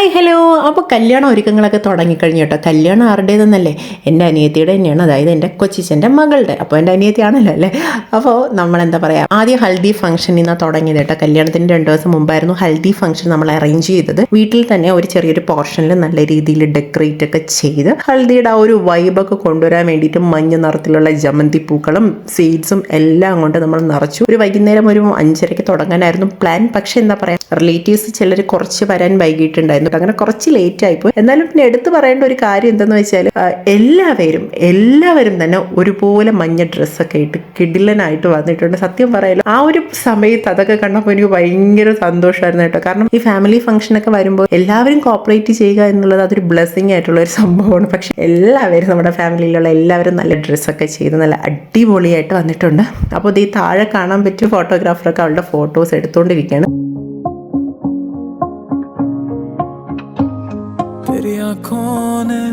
Hi hello അപ്പോൾ കല്യാണ ഒരുക്കങ്ങളൊക്കെ തുടങ്ങിക്കഴിഞ്ഞു കേട്ടോ. കല്യാണം ആരുടേതെന്നല്ലേ? എന്റെ അനിയത്തിയുടെ തന്നെയാണ്. അതായത് എന്റെ കൊച്ചിച്ചന്റെ മകളുടെ. അപ്പോൾ എന്റെ അനിയത്തിയാണല്ലോ അല്ലേ? അപ്പോൾ നമ്മളെന്താ പറയുക ആദ്യം ഹൽദി ഫംഗ്ഷൻ നിന്നാണ് തുടങ്ങിയത് കേട്ടോ. കല്യാണത്തിന് രണ്ട് ദിവസം മുമ്പായിരുന്നു ഹൽദി ഫംഗ്ഷൻ നമ്മൾ അറേഞ്ച് ചെയ്തത്. വീട്ടിൽ തന്നെ ഒരു ചെറിയൊരു പോർഷനിൽ നല്ല രീതിയിൽ ഡെക്കറേറ്റ് ഒക്കെ ചെയ്ത് ഹൽദിയുടെ ആ ഒരു വൈബൊക്കെ കൊണ്ടുവരാൻ വേണ്ടിയിട്ട് മഞ്ഞ നിറത്തിലുള്ള ജമന്തി പൂക്കളും സീഡ്സും എല്ലാം കൊണ്ട് നമ്മൾ നിറച്ചു. ഒരു വൈകുന്നേരം ഒരു അഞ്ചരയ്ക്ക് തുടങ്ങാനായിരുന്നു പ്ലാൻ പക്ഷേ എന്താ പറയുക റിലേറ്റീവ്സ് ചിലർ കുറച്ച് വരാൻ വൈകിട്ടുണ്ടായിരുന്നു അങ്ങനെ കുറച്ച് ലേറ്റ് ആയിപ്പോയി എന്നാലും പിന്നെ എടുത്തു പറയേണ്ട ഒരു കാര്യം എന്തെന്ന് വെച്ചാൽ എല്ലാവരും എല്ലാവരും തന്നെ ഒരുപോലെ മഞ്ഞ ഡ്രസ്സൊക്കെ ഇട്ട് കിടിലനായിട്ട് വന്നിട്ടുണ്ട്. സത്യം പറയാലോ ആ ഒരു സമയത്ത് അതൊക്കെ കണ്ടപ്പോൾ എനിക്ക് ഭയങ്കര സന്തോഷമായിരുന്നു കേട്ടോ. കാരണം ഈ ഫാമിലി ഫംഗ്ഷനൊക്കെ വരുമ്പോൾ എല്ലാവരും കോപ്പറേറ്റ് ചെയ്യുക എന്നുള്ളത് അതൊരു ബ്ലെസ്സിങ് ആയിട്ടുള്ള ഒരു സംഭവമാണ്. പക്ഷെ എല്ലാവരും നമ്മുടെ ഫാമിലിയിലുള്ള എല്ലാവരും നല്ല ഡ്രസ്സൊക്കെ ചെയ്ത് നല്ല അടിപൊളിയായിട്ട് വന്നിട്ടുണ്ട്. അപ്പോൾ ഇത് ഈ താഴെ കാണാൻ പറ്റിയ ഫോട്ടോഗ്രാഫറൊക്കെ അവളുടെ ഫോട്ടോസ് എടുത്തുകൊണ്ടിരിക്കുകയാണ് تیری آنکھوں نے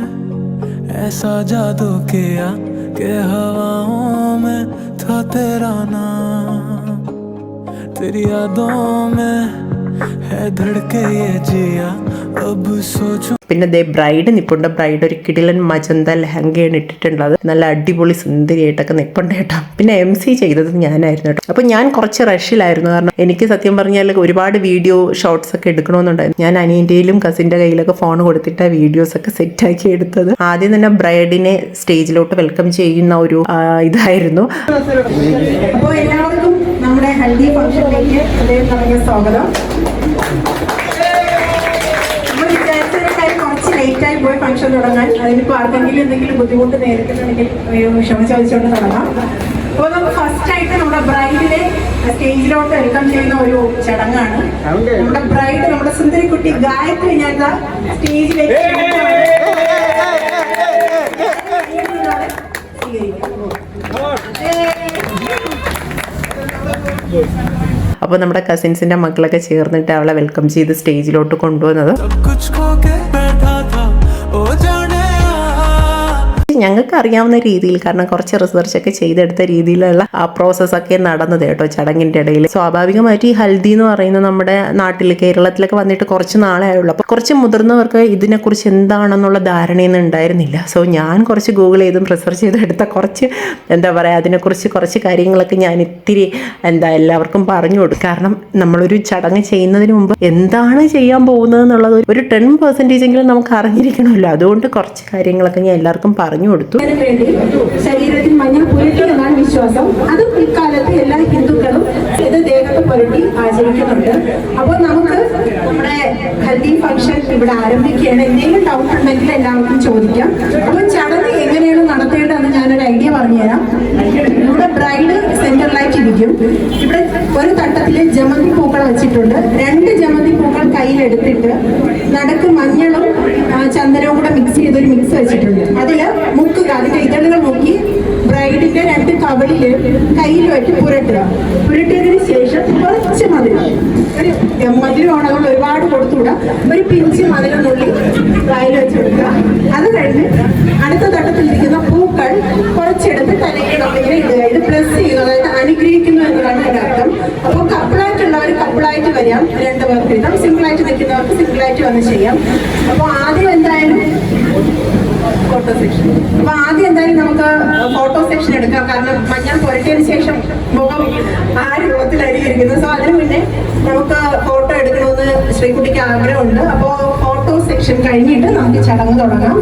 ایسا جادو کیا کہ ہواؤں میں تھا تیرا نام۔ تیری یادوں میں ہے دھڑکے یہ جیا۔ പിന്നെ ദേ ബ്രൈഡ് നിപ്പുണ്ട്. ബ്രൈഡ് ഒരു കിടിലൻ മജന്ത ലെഹങ്കയാണ് ഇട്ടിട്ടുള്ളത്. നല്ല അടിപൊളി സുന്ദരിയായിട്ടൊക്കെ നിപ്പുണ്ട് കേട്ടോ. പിന്നെ എം സി ചെയ്തത് ഞാനായിരുന്നു കേട്ടോ. അപ്പോൾ ഞാൻ കുറച്ച് റഷിലായിരുന്നു കാരണം എനിക്ക് സത്യം പറഞ്ഞാൽ ഒരുപാട് വീഡിയോ ഷോർട്സ് ഒക്കെ എടുക്കണമെന്നുണ്ടായിരുന്നു. ഞാൻ അനിയന്റെയിലും കസിന്റെ കയ്യിലൊക്കെ ഫോൺ കൊടുത്തിട്ട് വീഡിയോസ് ഒക്കെ സെറ്റ് ആക്കി എടുത്തത്. ആദ്യം തന്നെ ബ്രൈഡിനെ സ്റ്റേജിലോട്ട് വെൽക്കം ചെയ്യുന്ന ഒരു ആ, ഇതായിരുന്നു. അപ്പോൾ എല്ലാവർക്കും നമ്മുടെ ഹൽദി സ്വാഗതം. ഫംഗ്ഷൻ തുടങ്ങാൻ അതിനിപ്പോൾ ആർക്കെങ്കിലും എന്തെങ്കിലും ബുദ്ധിമുട്ട് നേരിട്ടുണ്ടെങ്കിൽ ക്ഷമ ചോദിച്ചുകൊണ്ട് തുടങ്ങാം അപ്പോൾ നമുക്ക് ഫസ്റ്റ് ആയിട്ട് നമ്മുടെ ബ്രൈഡിനെ സ്റ്റേജിലോട്ട് വെൽക്കം ചെയ്യുന്ന ഒരു ചടങ്ങാണ് നമ്മുടെ ബ്രൈഡ് നമ്മുടെ സുന്ദരിക്കുട്ടി ഗായത്രി ഞാൻ സ്റ്റേജിലേക്ക് അപ്പോൾ നമ്മുടെ കസിൻസിന്റെ മക്കളൊക്കെ ചേർന്നിട്ട് അവളെ വെൽക്കം ചെയ്ത് സ്റ്റേജിലോട്ട് കൊണ്ടുവന്നത് ഞങ്ങൾക്ക് അറിയാവുന്ന രീതിയിൽ കാരണം കുറച്ച് റിസർച്ച് ഒക്കെ ചെയ്തെടുത്ത രീതിയിലുള്ള ആ പ്രോസസ്സൊക്കെ നടന്നത് കേട്ടോ ചടങ്ങിന്റെ ഇടയിൽ. സ്വാഭാവികമായിട്ട് ഈ ഹൽദി എന്ന് പറയുന്നത് നമ്മുടെ നാട്ടിൽ കേരളത്തിലൊക്കെ വന്നിട്ട് കുറച്ച് നാളേ ആയുള്ളൂ കുറച്ച് മുതിർന്നവർക്ക് ഇതിനെക്കുറിച്ച് എന്താണെന്നുള്ള ധാരണയൊന്നും ഉണ്ടായിരുന്നില്ല. സോ ഞാൻ കുറച്ച് ഗൂഗിൾ ചെയ്തും റിസർച്ച് ചെയ്തെടുത്ത കുറച്ച് എന്താ പറയുക അതിനെക്കുറിച്ച് കുറച്ച് കാര്യങ്ങളൊക്കെ ഞാൻ ഇത്തിരി എന്താ എല്ലാവർക്കും പറഞ്ഞു കൊടുക്കും. കാരണം നമ്മളൊരു ചടങ്ങ് ചെയ്യുന്നതിന് മുമ്പ് എന്താണ് ചെയ്യാൻ പോകുന്നത് എന്നുള്ളത് ഒരു ടെൻ പെർസെന്റേജ് എങ്കിലും നമുക്ക് അറിഞ്ഞിരിക്കണമല്ലോ. അതുകൊണ്ട് കുറച്ച് കാര്യങ്ങളൊക്കെ ഞാൻ എല്ലാവർക്കും പറഞ്ഞു കൊടുത്തു. വേണ്ടി ശരീരത്തിൽ മഞ്ഞൾ പുരട്ടി എന്നാണ് വിശ്വാസം. അത് ഇക്കാലത്ത് എല്ലാ ഹിന്ദുക്കളും ഇത് ദേഹത്ത് പുരട്ടി ആചരിക്കുന്നുണ്ട്. അപ്പോൾ നമുക്ക് നമ്മുടെ ഹൽദി ഫംഗ്ഷൻ ഇവിടെ ആരംഭിക്കുകയാണ്. എന്തെങ്കിലും ഡൗട്ട് ഉണ്ടെങ്കിൽ എല്ലാവർക്കും ചോദിക്കാം. അപ്പോൾ ചടങ്ങ് എങ്ങനെയാണ് നടത്തേണ്ടതെന്ന് ഞാനൊരു ഐഡിയ പറഞ്ഞുതരാം. നമ്മുടെ ബ്രൈഡ് സെന്ററിലായിട്ട് ഇരിക്കും. ഇവിടെ ഒരു തട്ടത്തിൽ ജമന്തി പൂക്കൾ വെച്ചിട്ടുണ്ട്. രണ്ട് ജമന്തി പൂക്കൾ കയ്യിലെടുത്തിട്ട് നടക്ക് മഞ്ഞളും ചന്ദനവും കൂടെ മിക്സ് ചെയ്തൊരു മിക്സ് വെച്ചിട്ടുണ്ട്. അതിൽ മുക്കുക നോക്കി. ബ്രൈഡിന്റെ രണ്ട് കവളിൽ കയ്യിൽ വെച്ച് പുരട്ടുക. പുരട്ടിയതിന് ശേഷം കുറച്ച് മധുരം. ഒരു മധുരമാണ് അതുകൊണ്ട് ഒരുപാട് കൊടുത്തുവിടാം. ഒരു പിഞ്ച് മധുരം നുള്ളി വായിൽ വെച്ച് കൊടുക്കുക. അത് കഴിഞ്ഞ് അടുത്ത തട്ടത്തിലിരിക്കുന്ന പൂക്കൾ കുറച്ചെടുത്ത് തലയിൽ നമ്മളിങ്ങനെ ഇടുക. ഇത് പ്ലസ് ചെയ്യുന്നു അതായത് അനുഗ്രഹിക്കുന്നു എന്നതാണ് ഇതിന്റെ അർത്ഥം. അപ്പോൾ കപ്പിളായിട്ടുള്ളവർ കപ്പിളായിട്ട് വരാം. രണ്ട് പേർക്ക് വീതം സിംഗിളായിട്ട് നിൽക്കുന്നവർക്ക് സിംഗിളായിട്ട് വന്ന് ചെയ്യാം. അപ്പോൾ ആദ്യം ഫോട്ടോ സെക്ഷൻ അപ്പൊ ആദ്യം എന്തായാലും നമുക്ക് ഫോട്ടോ സെക്ഷൻ എടുക്കാം. കാരണം മഞ്ഞൾ പുരട്ടിയതിനു ശേഷം മുഖം ആ രൂപത്തിലായിരിക്കും ഇരിക്കുന്നത്. സോ അതിനു മുന്നേ നമുക്ക് ഫോട്ടോ എടുക്കണമെന്ന് ശ്രീകുട്ടിക്ക് ആഗ്രഹമുണ്ട്. അപ്പോൾ സെക്ഷൻ കഴിഞ്ഞിട്ട് നമുക്ക് ചടങ്ങ് തുടങ്ങാം.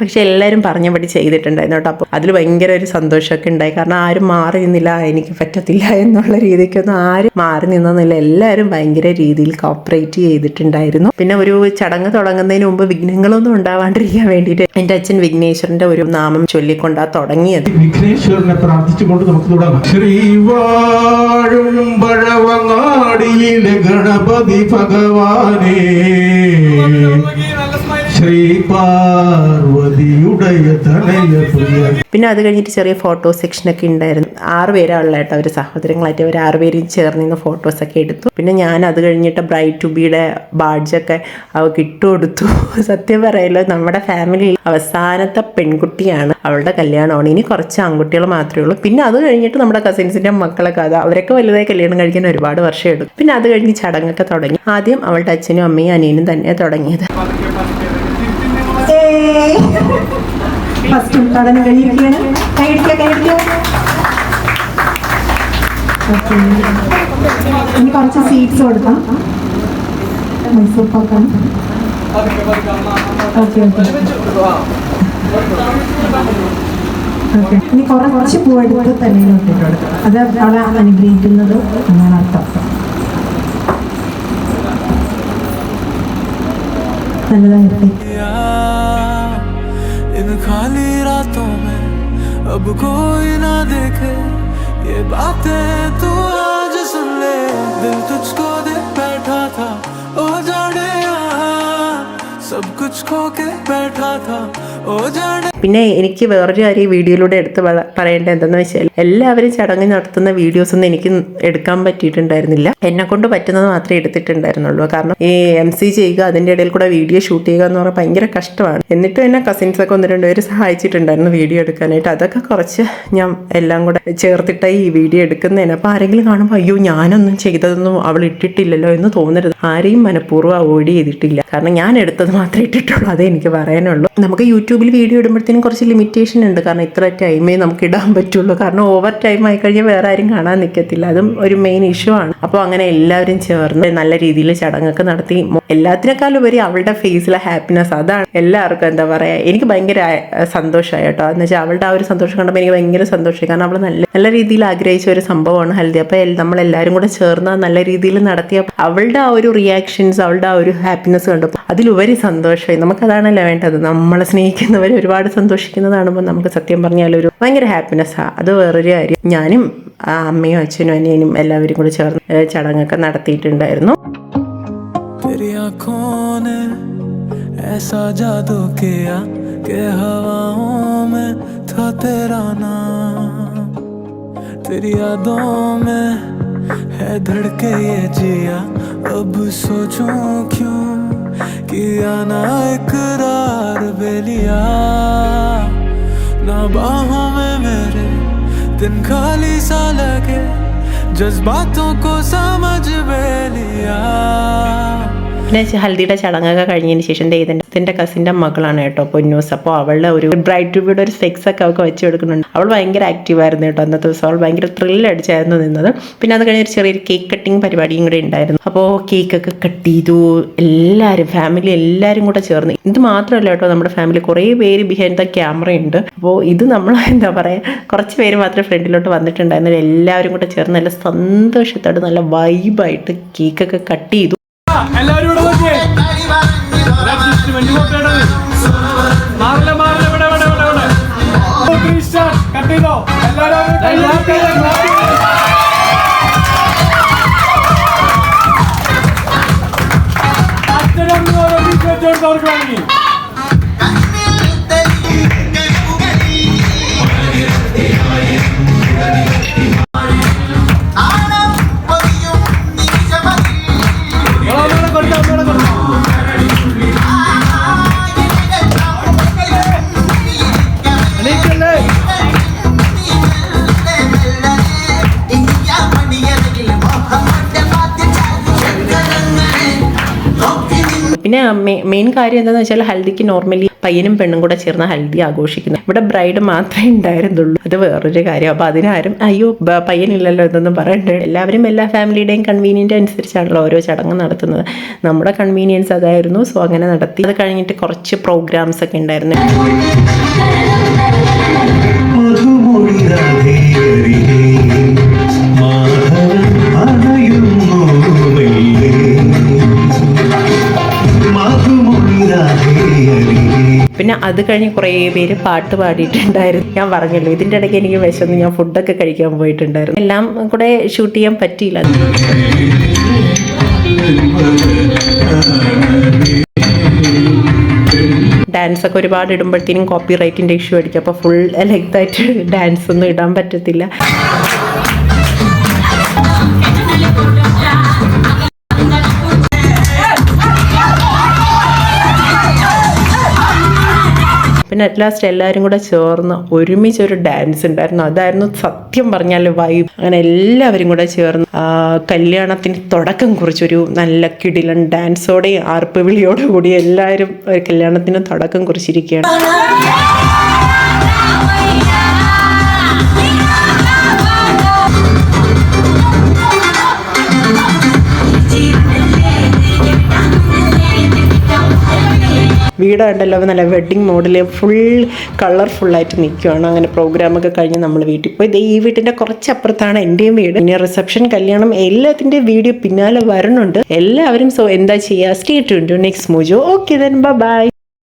പക്ഷെ എല്ലാവരും പറഞ്ഞപടി ചെയ്തിട്ടുണ്ടായിരുന്നു കേട്ടോ. അപ്പോൾ അതിൽ ഭയങ്കര ഒരു സന്തോഷമൊക്കെ ഉണ്ടായി. കാരണം ആരും മാറി നിന്നില്ല എനിക്ക് പറ്റത്തില്ല എന്നുള്ള രീതിക്കൊന്നും ആരും മാറി നിന്നില്ല. എല്ലാവരും ഭയങ്കര രീതിയിൽ കോപ്പറേറ്റ് ചെയ്തിട്ടുണ്ടായിരുന്നു. പിന്നെ ഒരു ചടങ്ങ് തുടങ്ങുന്നതിന് മുമ്പ് വിഘ്നങ്ങളൊന്നും ഉണ്ടാവാണ്ടിരിക്കാൻ വേണ്ടിയിട്ട് എന്റെ അച്ഛൻ വിഘ്നേശ്വരന്റെ ഒരു നാമം ചൊല്ലിക്കൊണ്ടാ തുടങ്ങിയത്. വിഘ്നേശ്വരനെ പ്രാർത്ഥിച്ചുകൊണ്ട് നമുക്ക് തുടങ്ങാം. ശ്രീവാഴും പഴവങ്ങാടിയിലെ ഗണപതി ഭഗവാനേ. ശ്രീ പാർവതി സതിയുടയ തനയ പ്രിയ പിന്നെ അത് കഴിഞ്ഞിട്ട് ചെറിയ ഫോട്ടോ സെക്ഷനൊക്കെ ഉണ്ടായിരുന്നു. ആറ് പേരാണുള്ള കേട്ടോ അവർ സഹോദരങ്ങളായിട്ട്. അവർ ആറ് പേരും ചേർന്ന് നിന്ന് ഫോട്ടോസൊക്കെ എടുത്തു. പിന്നെ ഞാൻ അത് കഴിഞ്ഞിട്ട് ബ്രൈറ്റ് ടു ബാഡ്ജൊക്കെ അവൾക്ക് ഇട്ടു കൊടുത്തു. സത്യം പറയല്ലോ നമ്മുടെ ഫാമിലി അവസാനത്തെ പെൺകുട്ടിയാണ് അവളുടെ കല്യാണമാണ്. ഇനി കുറച്ച് ആൺകുട്ടികൾ മാത്രമേ ഉള്ളൂ. പിന്നെ അത് കഴിഞ്ഞിട്ട് നമ്മുടെ കസിൻസിന്റെ മക്കളൊക്കെ അത് അവരൊക്കെ വലുതായി കല്യാണം കഴിക്കാൻ ഒരുപാട് വർഷം എടുക്കും പിന്നെ അത് കഴിഞ്ഞ് ചടങ്ങൊക്കെ തുടങ്ങി. ആദ്യം അവളുടെ അച്ഛനും അമ്മയും അനിയനും തന്നെ തുടങ്ങിയത്. ഫസ്റ്റ് ഉദ്ഘാടനം കഴിഞ്ഞിരിക്കുകയാണ്. കൈയടിക്കുക കൈയടിക്കുക ഇനി കുറച്ച് സീറ്റ്സ് കൊടുക്കാം. മൈസൂർ പാക്കാം ഓക്കെ ഓക്കെ ഓക്കെ ഇനി കുറെ കുറച്ച് പൂവെടുത്ത് തന്നെ കൊടുക്കാം. അത് അവളെ അനുഗ്രഹിക്കുന്നത് എന്നാണ് അർത്ഥം. നല്ലതായിട്ട് ان خالی راتوں میں اب کوئی نہ دیکھے یہ باتیں تو آج سن لے۔ دل تجھ کو دے بیٹھا تھا، او جانے سب کچھ کھو کے بیٹھا تھا۔ പിന്നെ എനിക്ക് വേറൊരു കാര്യം ഈ വീഡിയോയിലൂടെ എടുത്ത് പറയേണ്ടത് എന്തെന്ന് വെച്ചാൽ എല്ലാവരും ചടങ്ങ് നടത്തുന്ന വീഡിയോസ് ഒന്നും എനിക്ക് എടുക്കാൻ പറ്റിയിട്ടുണ്ടായിരുന്നില്ല. എന്നെ കൊണ്ട് പറ്റുന്നത് മാത്രമേ എടുത്തിട്ടുണ്ടായിരുന്നുള്ളൂ. കാരണം ഈ എം സി ചെയ്യുക അതിന്റെ ഇടയിൽ കൂടെ വീഡിയോ ഷൂട്ട് ചെയ്യുക എന്ന് പറഞ്ഞാൽ ഭയങ്കര കഷ്ടമാണ്. എന്നിട്ടും എന്നെ കസിൻസ് ഒക്കെ ഒന്ന് രണ്ട് പേര് സഹായിച്ചിട്ടുണ്ടായിരുന്നു വീഡിയോ എടുക്കാനായിട്ട്. അതൊക്കെ കുറച്ച് ഞാൻ എല്ലാം കൂടെ ചേർത്തിട്ടായി ഈ വീഡിയോ എടുക്കുന്നതിന്. അപ്പോൾ ആരെങ്കിലും കാണുമ്പോൾ അയ്യോ ഞാനൊന്നും ചെയ്തതൊന്നും അവൾ ഇട്ടിട്ടില്ലല്ലോ എന്ന് തോന്നരുത്. ആരെയും മനഃപൂർവം അവോയ്ഡ് ചെയ്തിട്ടില്ല. കാരണം ഞാൻ എടുത്തത് മാത്രമേ ഇട്ടിട്ടുള്ളൂ. അതേ എനിക്ക് പറയാനുള്ളൂ. നമുക്ക് യൂട്യൂബിൽ വീഡിയോ ഇടുമ്പോഴത്തേനും കുറച്ച് ലിമിറ്റേഷൻ ഉണ്ട്. കാരണം ഇത്ര ടൈമേ നമുക്ക് ഇടാൻ പറ്റുള്ളൂ. കാരണം ഓവർ ടൈം ആയി കഴിഞ്ഞാൽ വേറെ ആരും കാണാൻ നിൽക്കത്തില്ല അതും ഒരു മെയിൻ ഇഷ്യൂ ആണ്. അപ്പോൾ അങ്ങനെ എല്ലാവരും ചേർന്ന് നല്ല രീതിയിൽ ചടങ്ങൊക്കെ നടത്തി. എല്ലാത്തിനേക്കാളും ഉപരി അവളുടെ ഫേസിലെ ഹാപ്പിനെസ് അതാണ് എല്ലാവർക്കും എന്താ പറയുക എനിക്ക് ഭയങ്കര സന്തോഷമായി കേട്ടോ. എന്ന് വെച്ചാൽ അവളുടെ ആ ഒരു സന്തോഷം കണ്ടപ്പോൾ എനിക്ക് ഭയങ്കര സന്തോഷമായി. കാരണം അവൾ നല്ല നല്ല രീതിയിൽ ആഗ്രഹിച്ച ഒരു സംഭവമാണ് ഹൽദി. അപ്പോൾ നമ്മൾ എല്ലാവരും കൂടെ ചേർന്ന് നല്ല രീതിയിൽ നടത്തിയ അവളുടെ ആ ഒരു റിയാക്ഷൻസ് അവളുടെ ആ ഒരു ഹാപ്പിനെസ് കണ്ടപ്പോൾ അതിലുപരി സന്തോഷമായി. നമുക്കതാണല്ലോ വേണ്ടത്? നമ്മളെ സ്നേഹിക്കുന്നവർ ഒരുപാട് സന്തോഷിക്കുന്നത് കാണുമ്പോൾ നമുക്ക് സത്യം പറഞ്ഞാൽ ഒരു ഭയങ്കര ഹാപ്പിനെസ്സാണ് അത് വേറൊരു കാര്യം ഞാനും ആ അമ്മയും അച്ഛനും അനിയനും എല്ലാവരും കൂടി ചേർന്ന് ഏ, ചടങ്ങൊക്കെ നടത്തിയിട്ടുണ്ടായിരുന്നു तेरी आंखों ने ऐसा जादू किया कि हवाओं में था तेरा नाम तेरी यादों में है धड़के ये जिया अब सोचूं क्यों किया ना इकरार لیا۔ نہ باہوں میں میرے دن خالی سا لگے جذباتوں کو سمجھ بے لیا۔ പിന്നെ ഹൽദിയുടെ ചടങ്ങൊക്കെ കഴിഞ്ഞതിന് ശേഷം ഇതിന്റെ ഇതിന്റെ കസിന്റെ മകളാണ് കേട്ടോ പൊന്നൂസ്. അപ്പോൾ അവളുടെ ഒരു ബ്രൈറ്റ് ട്യൂബിയുടെ ഒരു സ്പെക്സ് ഒക്കെ അവൾക്ക് വെച്ച് കൊടുക്കുന്നുണ്ട്. അവൾ ഭയങ്കര ആക്റ്റീവ് ആയിരുന്നു കേട്ടോ അന്നത്തെ ദിവസം. അവൾ ഭയങ്കര ത്രില്ലടിച്ചായിരുന്നു നിന്നത്. പിന്നെ അത് കഴിഞ്ഞ് ഒരു ചെറിയൊരു കേക്ക് കട്ടിങ് പരിപാടിയും കൂടെ ഉണ്ടായിരുന്നു. അപ്പോൾ കേക്കൊക്കെ കട്ട് ചെയ്തു. എല്ലാവരും ഫാമിലി എല്ലാവരും കൂടെ ചേർന്ന്. ഇത് മാത്രമല്ല കേട്ടോ നമ്മുടെ ഫാമിലി കുറേ പേര് ബിഹൈൻഡ് ദ ക്യാമറ ഉണ്ട്. അപ്പോൾ ഇത് നമ്മൾ എന്താ പറയുക കുറച്ച് പേര് മാത്രമേ ഫ്രണ്ടിലോട്ട് വന്നിട്ടുണ്ടായിരുന്നില്ല എല്ലാവരും കൂടെ ചേർന്ന് നല്ല സന്തോഷത്തോടെ നല്ല വൈബായിട്ട് കേക്കൊക്കെ കട്ട് ചെയ്തു. എല്ലാവരും ഇവിടെ നോക്കിയേ. മാറില്ല മാറില്ല ഇവിടെ ഇവിടെ ഇവിടെ ഇവിടെ. കട്ട് ചെയ്തോ? എല്ലാവരും അച്ഛനും വേണമെങ്കിൽ പിന്നെ മെയിൻ കാര്യം എന്താണെന്ന് വെച്ചാൽ ഹൽദിക്ക് നോർമലി പയ്യനും പെണ്ണും കൂടെ ചേർന്ന് ഹൽദി ആഘോഷിക്കുന്നത്. ഇവിടെ ബ്രൈഡ് മാത്രമേ ഉണ്ടായിരുന്നുള്ളൂ. അത് വേറൊരു കാര്യം. അപ്പോൾ അതിനാരും അയ്യോ പയ്യനില്ലല്ലോ എന്നൊന്നും പറയണ്ട. എല്ലാവരും എല്ലാ ഫാമിലിയുടെയും കൺവീനിയന്റ് അനുസരിച്ചാണല്ലോ ഓരോ ചടങ്ങ് നടത്തുന്നത്. നമ്മുടെ കൺവീനിയൻസ് അതായിരുന്നു സോ അങ്ങനെ നടത്തി. അത് കഴിഞ്ഞിട്ട് കുറച്ച് പ്രോഗ്രാംസ് ഒക്കെ ഉണ്ടായിരുന്നു. പിന്നെ അത് കഴിഞ്ഞ് കുറേ പേര് പാട്ട് പാടിയിട്ടുണ്ടായിരുന്നു. ഞാൻ പറഞ്ഞല്ലോ ഇതിന്റെ ഇടയ്ക്ക് എനിക്ക് വിശന്ന് ഞാൻ ഫുഡൊക്കെ കഴിക്കാൻ പോയിട്ടുണ്ടായിരുന്നു. എല്ലാം കൂടെ ഷൂട്ട് ചെയ്യാൻ പറ്റിയില്ല. ഡാൻസ് ഒക്കെ ഒരുപാട് ഇടുമ്പോഴത്തേനും കോപ്പി റൈറ്റിന്റെ ഇഷ്യൂ അടിക്കും അപ്പോൾ ഫുൾ ലെങ്തായിട്ട് ഡാൻസ് ഒന്നും ഇടാൻ പറ്റത്തില്ല. പിന്നെ അറ്റ് ലാസ്റ്റ് എല്ലാവരും കൂടെ ചേർന്ന് ഒരുമിച്ച് ഒരു ഡാൻസ് ഉണ്ടായിരുന്നു അതായിരുന്നു സത്യം പറഞ്ഞാൽ വൈബ് അങ്ങനെ എല്ലാവരും കൂടെ ചേർന്ന് കല്യാണത്തിന് തുടക്കം കുറിച്ചൊരു നല്ല കിടിലൻ ഡാൻസോടെയും ആർപ്പ് വിളിയോടുകൂടി എല്ലാവരും ഒരു കല്യാണത്തിന് തുടക്കം കുറിച്ചിരിക്കുകയാണ് വീട് കണ്ടല്ലോ നല്ല വെഡ്ഡിങ് മോഡിൽ ഫുൾ കളർഫുള്ളായിട്ട് നിൽക്കുകയാണ് അങ്ങനെ പ്രോഗ്രാമൊക്കെ കഴിഞ്ഞ് നമ്മൾ വീട്ടിൽ പോയി. ഈ വീട്ടിന്റെ കുറച്ചപ്പുറത്താണ് എന്റെയും വീട്. പിന്നെ റിസപ്ഷൻ കല്യാണം എല്ലാത്തിന്റെയും വീഡിയോ പിന്നാലെ വരണുണ്ട് എല്ലാവരും സോ എന്താ ചെയ്യുക stay to next mojo okay then bye